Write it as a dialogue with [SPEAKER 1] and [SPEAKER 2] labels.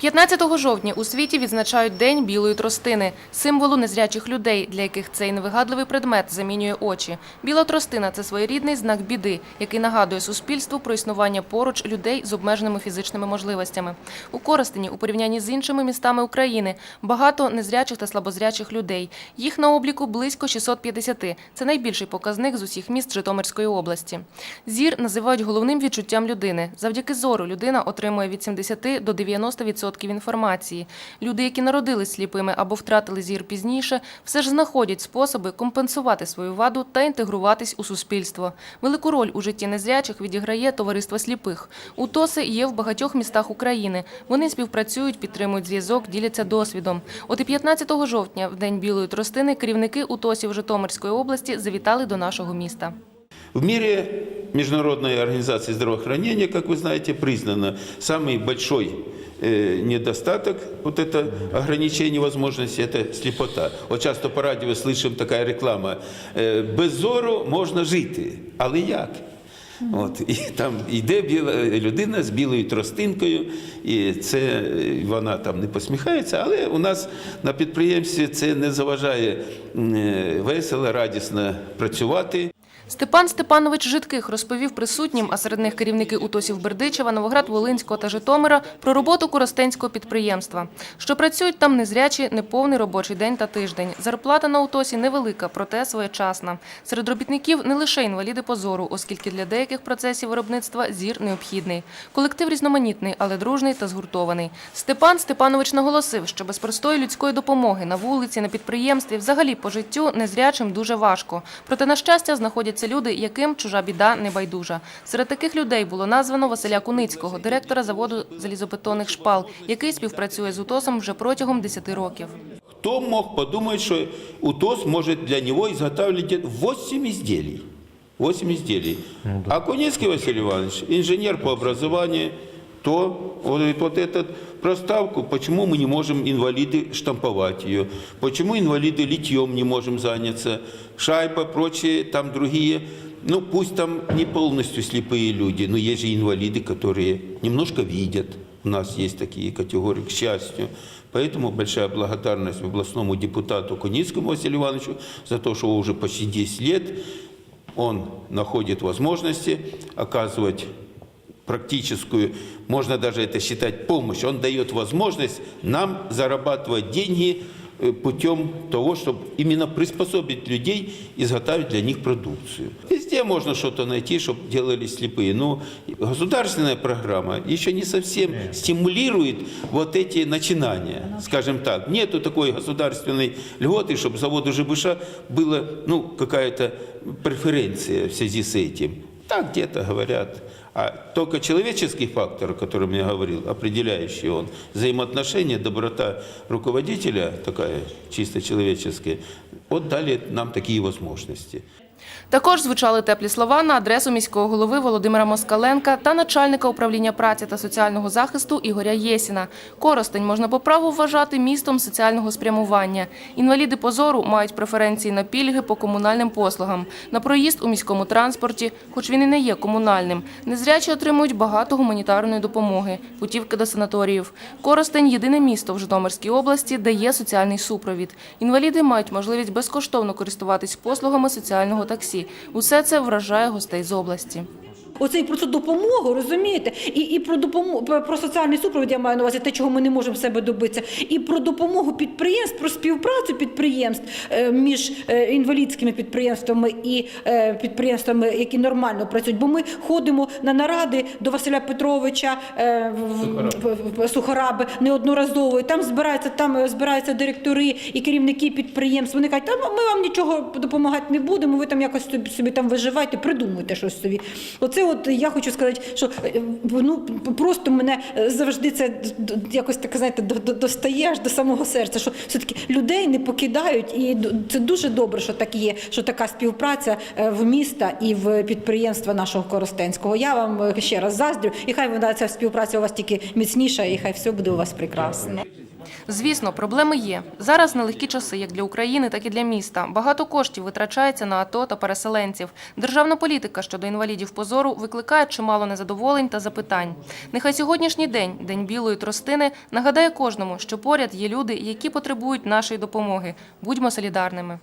[SPEAKER 1] 15 жовтня у світі відзначають День білої тростини, символу незрячих людей, для яких цей невигадливий предмет замінює очі. Біла тростина це своєрідний знак біди, який нагадує суспільству про існування поруч людей з обмеженими фізичними можливостями. У Коростені, у порівнянні з іншими містами України, багато незрячих та слабозрячих людей. Їх на обліку близько 650. Це найбільший показник з усіх міст Житомирської області. Зір називають головним відчуттям людини. Завдяки зору людина отримує від 70 до 90% інформації. Люди, які народились сліпими або втратили зір пізніше, все ж знаходять способи компенсувати свою ваду та інтегруватись у суспільство. Велику роль у житті незрячих відіграє товариство сліпих. УТОСи є в багатьох містах України. Вони співпрацюють, підтримують зв'язок, діляться досвідом. От і 15 жовтня, в День білої тростини, керівники УТОСів Житомирської області завітали до нашого міста.
[SPEAKER 2] В мире Международной организации здравоохранения, как вы знаете, признано самый большой э, недостаток, вот это ограничение возможностей, это слепота. Вот часто по радио слышим такая реклама, э, без зору можна жити, але як? От, і там йде біла людина з білою тростинкою, і це е, вона там не посміхається, але у нас на підприємстві це не заважає м, е, весело, радісно працювати.
[SPEAKER 1] Степан Степанович Житких розповів присутнім, а серед них керівники УТОСів Бердичева, Новоград-Волинського та Житомира про роботу Коростенського підприємства. Що працюють там незрячі неповний робочий день та тиждень. Зарплата на УТОСі невелика, проте своєчасна. Серед робітників не лише інваліди по зору, оскільки для деяких процесів виробництва зір необхідний. Колектив різноманітний, але дружний та згуртований. Степан Степанович наголосив, що без простої людської допомоги на вулиці, на підприємстві, взагалі по життю незрячим дуже важко. Проте, на щастя, знаходяться люди, яким чужа біда не байдужа. Серед таких людей було названо Василя Куницького, директора заводу залізобетонних шпал, який співпрацює з УТОСом вже протягом 10 років.
[SPEAKER 2] Хто мог подумати, що УТОС може для нього ізготовлювати где-то 8 изделий? 8 изделий. А Куницкий Василий Иванович, инженер по образованию, то он говорит, вот эту проставку, почему мы не можем инвалиды штамповать ее, почему инвалиды литьем не можем заняться, шайба, прочие там другие, ну пусть там не полностью слепые люди, но есть же инвалиды, которые немножко видят, у нас есть такие категории, к счастью. Поэтому большая благодарность областному депутату Куницкому Василию Ивановичу за то, что уже почти 10 лет он находит возможности оказывать практическую, можно даже это считать помощь. Он дает возможность нам зарабатывать деньги э, путем того, чтобы именно приспособить людей, изготовить для них продукцию. Везде можно что-то найти, чтобы делали слепые. Но государственная программа еще не совсем стимулирует вот эти начинания, скажем так. Нету такой государственной льготы, чтобы заводу ЖБШ была ну, какая-то преференция в связи с этим. Так где-то говорят. А только человеческий фактор, о котором я говорил, определяющий он, взаимоотношения, доброта руководителя, такая чисто человеческая, вот дали нам такие возможности.
[SPEAKER 1] Також звучали теплі слова на адресу міського голови Володимира Москаленка та начальника управління праці та соціального захисту Ігоря Єсіна. Коростень можна по праву вважати містом соціального спрямування. Інваліди по зору мають преференції на пільги по комунальним послугам, на проїзд у міському транспорті, хоч він і не є комунальним. Незрячі отримують багато гуманітарної допомоги, путівки до санаторіїв. Коростень єдине місто в Житомирській області, де є соціальний супровід. Інваліди мають можливість безкоштовно користуватись послугами соціального таксі. Усе це вражає гостей з області.
[SPEAKER 3] Оце і про цю допомогу, розумієте? І, і про допомогу про, соціальний супровід я маю на увазі те, чого ми не можемо в себе добитися, і про допомогу підприємств, про співпрацю підприємств е, між е, інвалідськими підприємствами і е, підприємствами, які нормально працюють. Бо ми ходимо на наради до Василя Петровича в, Сухараби неодноразово. І там збираються, там збираються директори і керівники підприємств. Вони кажуть, ми вам нічого допомагати не будемо. Ви там якось собі, собі там виживайте, придумуйте щось собі. Оце от я хочу сказати, що е, ну просто мене е, завжди це якось так знаєте, до- до- достає до самого серця. Що все таки людей не покидають, і це дуже добре, що так є, що така співпраця е, в міста і в підприємства нашого Коростенського. Я вам ще раз заздрю, і хай вона ця співпраця у вас тільки міцніша, і хай все буде у вас прекрасно.
[SPEAKER 1] Звісно, проблеми є. Зараз нелегкі часи як для України, так і для міста. Багато коштів витрачається на АТО та переселенців. Державна політика щодо інвалідів позору викликає чимало незадоволень та запитань. Нехай сьогоднішній день, день білої тростини, нагадає кожному, що поряд є люди, які потребують нашої допомоги. Будьмо солідарними.